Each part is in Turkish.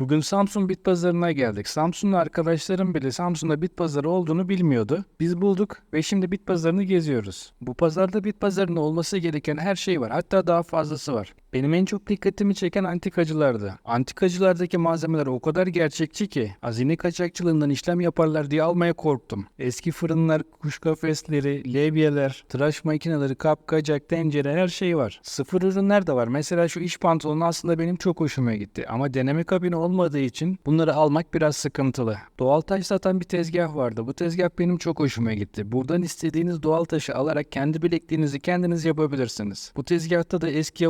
Bugün Samsun Bit Pazarı'na geldik. Samsunlu arkadaşlarım bile Samsun'da Bit Pazarı olduğunu bilmiyordu. Biz bulduk ve şimdi Bit Pazarı'nı geziyoruz. Bu pazarda Bit Pazarı'nda olması gereken her şey var. Hatta daha fazlası var. Benim en çok dikkatimi çeken antikacılardı. Antikacılardaki malzemeler o kadar gerçekçi ki hazine kaçakçılığından işlem yaparlar diye almaya korktum. Eski fırınlar, kuş kafesleri, levyeler, tıraş makineleri, kap, kacak, tencere her şey var. Sıfır ürünler de var. Mesela şu iş pantolonu aslında benim çok hoşuma gitti. Ama deneme kabini olmadığı için bunları almak biraz sıkıntılı. Doğal taş satan bir tezgah vardı. Bu tezgah benim çok hoşuma gitti. Buradan istediğiniz doğal taşı alarak kendi bilekliğinizi kendiniz yapabilirsiniz. Bu tezgahta da eski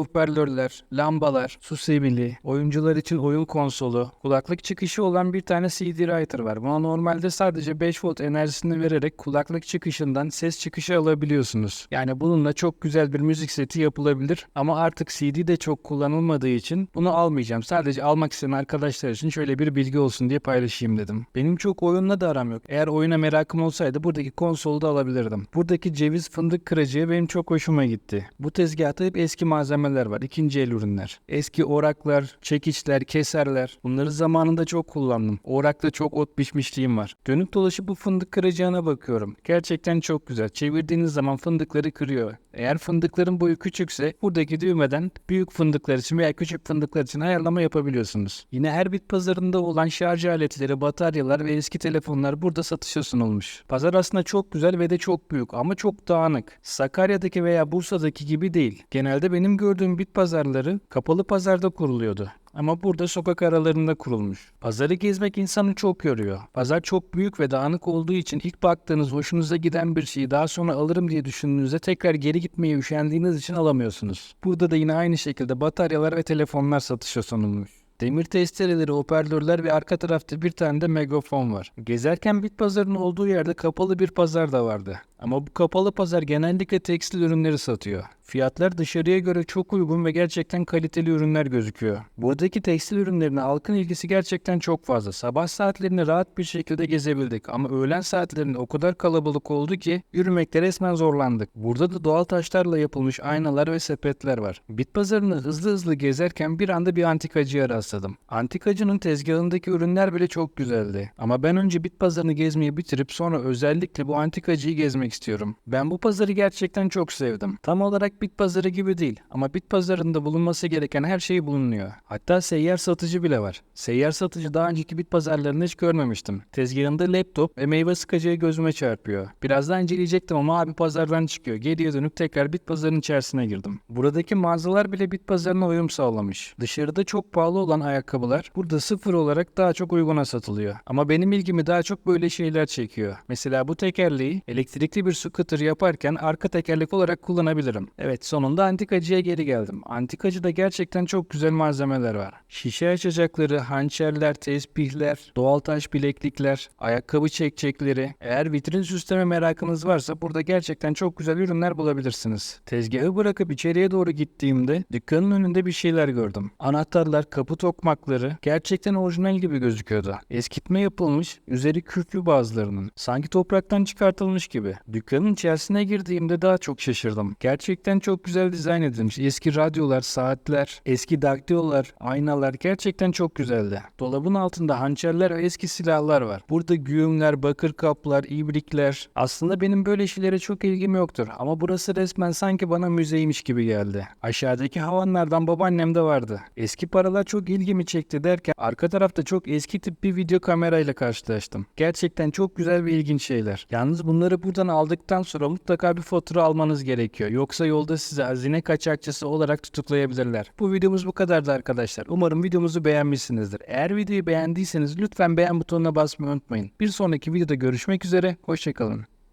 hoparlörler, lambalar, su sebili, oyuncular için oyun konsolu, kulaklık çıkışı olan bir tane CD writer var. Buna normalde sadece 5 volt enerjisini vererek kulaklık çıkışından ses çıkışı alabiliyorsunuz. Yani bununla çok güzel bir müzik seti yapılabilir ama artık CD de çok kullanılmadığı için bunu almayacağım. Sadece almak isteyen arkadaşlar için şöyle bir bilgi olsun diye paylaşayım dedim. Benim çok oyunla da aram yok. Eğer oyuna merakım olsaydı buradaki konsolu da alabilirdim. Buradaki ceviz fındık kırıcı benim çok hoşuma gitti. Bu tezgahta hep eski malzemeler var. İkinci el ürünler. Eski oraklar, çekiçler, keserler. Bunları zamanında çok kullandım. Orakta çok ot biçmişliğim var. Dönüp dolaşıp bu fındık kıracağına bakıyorum. Gerçekten çok güzel. Çevirdiğiniz zaman fındıkları kırıyor. Eğer fındıkların boyu küçükse buradaki düğmeden büyük fındıklar için veya küçük fındıklar için ayarlama yapabiliyorsunuz. Yine her bit pazarında olan şarj aletleri, bataryalar ve eski telefonlar burada satışa sunulmuş. Pazar aslında çok güzel ve de çok büyük ama çok dağınık. Sakarya'daki veya Bursa'daki gibi değil. Genelde benim gördüğüm bit pazarları kapalı pazarda kuruluyordu. Ama burada sokak aralarında kurulmuş. Pazarı gezmek insanı çok yoruyor. Pazar çok büyük ve dağınık olduğu için ilk baktığınız hoşunuza giden bir şeyi daha sonra alırım diye düşündüğünüzde tekrar geri gitmeye üşendiğiniz için alamıyorsunuz. Burada da yine aynı şekilde bataryalar ve telefonlar satışa sunulmuş. Demir testereleri, hoparlörler ve arka tarafta bir tane de megafon var. Gezerken bit pazarının olduğu yerde kapalı bir pazar da vardı. Ama bu kapalı pazar genellikle tekstil ürünleri satıyor. Fiyatlar dışarıya göre çok uygun ve gerçekten kaliteli ürünler gözüküyor. Buradaki tekstil ürünlerine halkın ilgisi gerçekten çok fazla. Sabah saatlerini rahat bir şekilde gezebildik ama öğlen saatlerinde o kadar kalabalık oldu ki yürümekte resmen zorlandık. Burada da doğal taşlarla yapılmış aynalar ve sepetler var. Bit pazarını hızlı hızlı gezerken bir anda bir antikacıya rastladım. Antikacının tezgahındaki ürünler bile çok güzeldi. Ama ben önce bit pazarını gezmeyi bitirip sonra özellikle bu antikacıyı gezmek istiyorum. Ben bu pazarı gerçekten çok sevdim. Tam olarak bit pazarı gibi değil ama bit pazarında bulunması gereken her şey bulunuyor. Hatta seyyar satıcı bile var. Seyyar satıcı daha önceki bit pazarlarında hiç görmemiştim. Tezgahında laptop ve meyve sıkacağı gözüme çarpıyor. Birazdan inceleyecektim ama abi pazardan çıkıyor. Geriye dönüp tekrar bit pazarının içerisine girdim. Buradaki mağazalar bile bit pazarına uyum sağlamış. Dışarıda çok pahalı olan ayakkabılar burada sıfır olarak daha çok uyguna satılıyor. Ama benim ilgimi daha çok böyle şeyler çekiyor. Mesela bu tekerleği elektrikli bir scooter yaparken arka tekerlek olarak kullanabilirim. Evet sonunda antikacıya geri geldim. Antikacıda gerçekten çok güzel malzemeler var. Şişe açacakları, hançerler, tespihler, doğal taş bileklikler, ayakkabı çekçekleri. Eğer vitrin süsleme merakınız varsa burada gerçekten çok güzel ürünler bulabilirsiniz. Tezgahı bırakıp içeriye doğru gittiğimde dükkanın önünde bir şeyler gördüm. Anahtarlar, kapı tokmakları gerçekten orijinal gibi gözüküyordu. Eskitme yapılmış, üzeri kürklü bazılarının. Sanki topraktan çıkartılmış gibi. Dükkanın içerisine girdiğimde daha çok şaşırdım. Gerçekten çok güzel dizayn edilmiş. Eski radyolar, saatler, eski daktilolar, aynalar gerçekten çok güzeldi. Dolabın altında hançerler ve eski silahlar var. Burada güğümler, bakır kaplar, ibrikler. Aslında benim böyle şeylere çok ilgim yoktur ama burası resmen sanki bana müzeymiş gibi geldi. Aşağıdaki havanlardan babaannem de vardı. Eski paralar çok ilgimi çekti derken arka tarafta çok eski tip bir video kamerayla karşılaştım. Gerçekten çok güzel ve ilginç şeyler. Yalnız bunları buradan aldıktan sonra mutlaka bir fatura almanız gerekiyor. Yoksa yolda size hazine kaçakçısı olarak tutuklayabilirler. Bu videomuz bu kadardı arkadaşlar. Umarım videomuzu beğenmişsinizdir. Eğer videoyu beğendiyseniz lütfen beğen butonuna basmayı unutmayın. Bir sonraki videoda görüşmek üzere. Hoşçakalın.